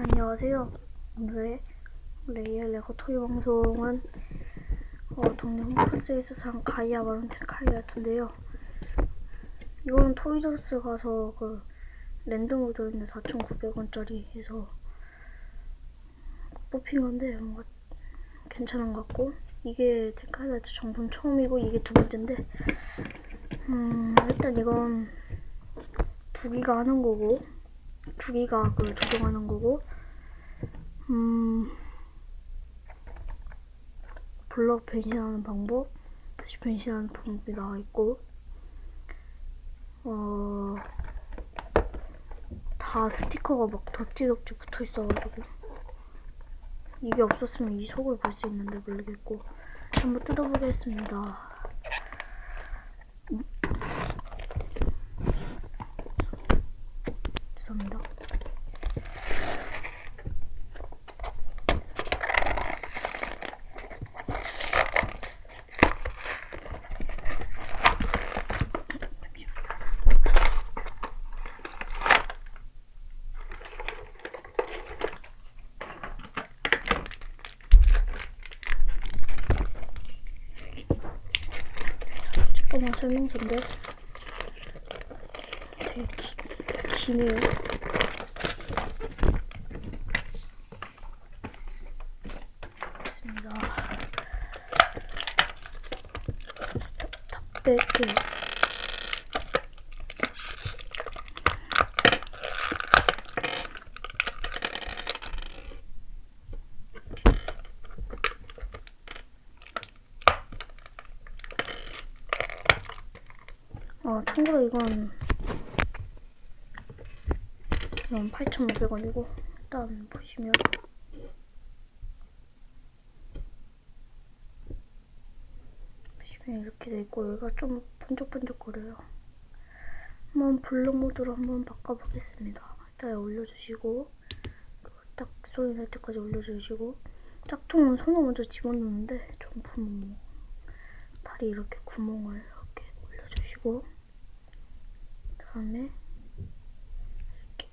안녕하세요. 오늘의 레이엘 레고 토이 방송은 어, 동네 홈플스에서 산 가이아 마운틴 카이아트인데요. 이거는 토이저스 가서 그 랜드 모드인데 4,900원짜리 해서 뽑힌 건데 뭔가 괜찮은 것 같고 이게 데카이아트 정품 처음이고 이게 두 번째인데 음 일단 이건 두기가 하는 거고 두기가 그 조정하는 거고 음 블럭 변신하는 방법 다시 변신하는 방법이 나와 있고 어 다 스티커가 막 덕지덕지 붙어 있어가지고 이게 없었으면 이 속을 볼 수 있는데 모르겠고 한번 뜯어보겠습니다. 잠깐만 설명서인데 되게 기, 기네요. 있습니다. 다 뺄게요. 어, 참고로 이건 이건 8,500원이고 일단 보시면 보시면 이렇게 돼 있고 여기가 좀 번쩍번쩍거려요. 한번 블록 모드로 한번 바꿔보겠습니다. 일단 올려주시고 딱 소리 날 때까지 올려주시고 짝퉁은 손을 먼저 집어넣는데 정품은 뭐 다리 이렇게 구멍을 이렇게 올려주시고 그 다음에 이렇게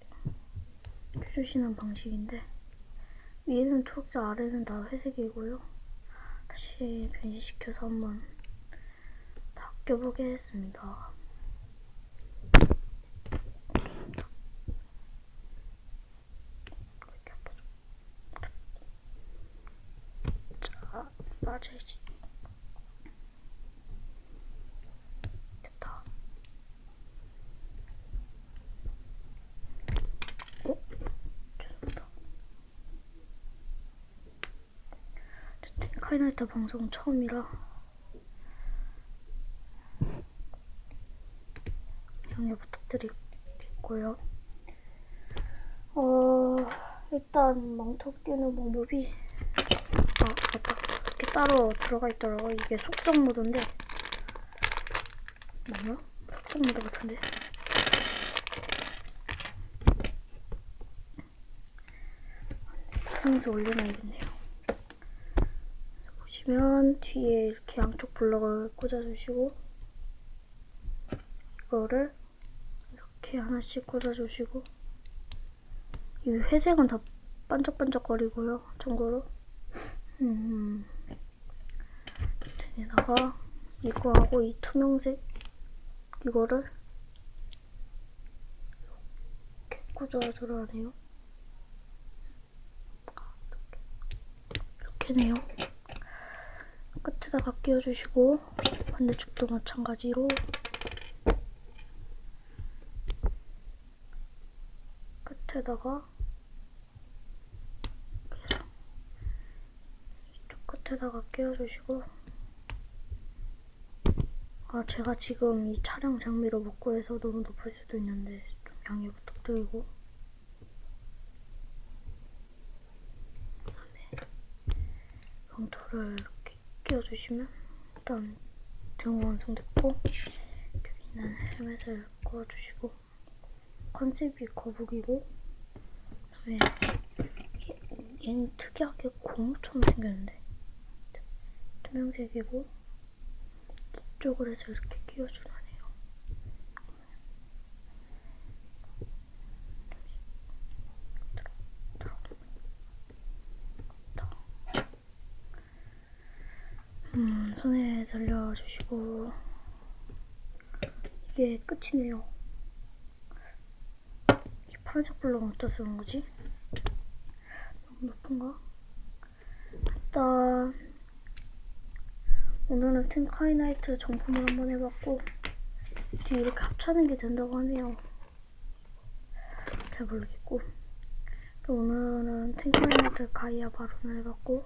펴주시는 방식인데 위에는 초록색 아래는 다 회색이고요. 다시 변신시켜서 한번 다 껴보겠습니다. 이렇게 아파져. 자, 맞아야지. 됐다. 어? 죄송합니다. 카이나이트 방송 처음이라 양해 부탁드리고요. 어, 일단 망토 끼는 방법이 아, 맞다. 이렇게 따로 들어가 있더라고. 이게 속성 모드인데 맞나? 속성 모드 같은데. 상에서 올려놔야겠네요. 보시면 뒤에 이렇게 양쪽 블럭을 꽂아주시고 이거를 이렇게 하나씩 꽂아주시고 이 회색은 다 반짝반짝거리고요. 참고로 음, 여기다가 이거하고 이 투명색 이거를 이렇게 꽂아주려 하네요. 이렇게네요. 끝에다가 끼워주시고 반대쪽도 마찬가지로. 끝에다가 이쪽 끝에다가 끼워주시고. 아 제가 지금 이 촬영 장비로 못 구해서 너무 높을 수도 있는데 좀 양해 부탁드리고. 봉투를 이렇게 끼워주시면 일단 등 완성됐고 여기는 헬멧을 꺼주시고 컨셉이 거북이고 그다음에 얘- 얘는 특이하게 고무처럼 생겼는데 투명색이고 이쪽을 해서 이렇게 끼워주라네 도와주시고 이게 끝이네요 이 파란색 블럭은 어디다 쓰는 거지? 너무 높은가? 일단 오늘은 텐카이나이트 정품을 한번 해봤고 뒤에 이렇게 합차는 게 된다고 하네요 잘 모르겠고 오늘은 텐카이나이트 가이아 바론을 해봤고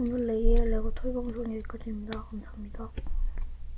오늘 레이의 레고 토이 방송 여기까지입니다. 감사합니다.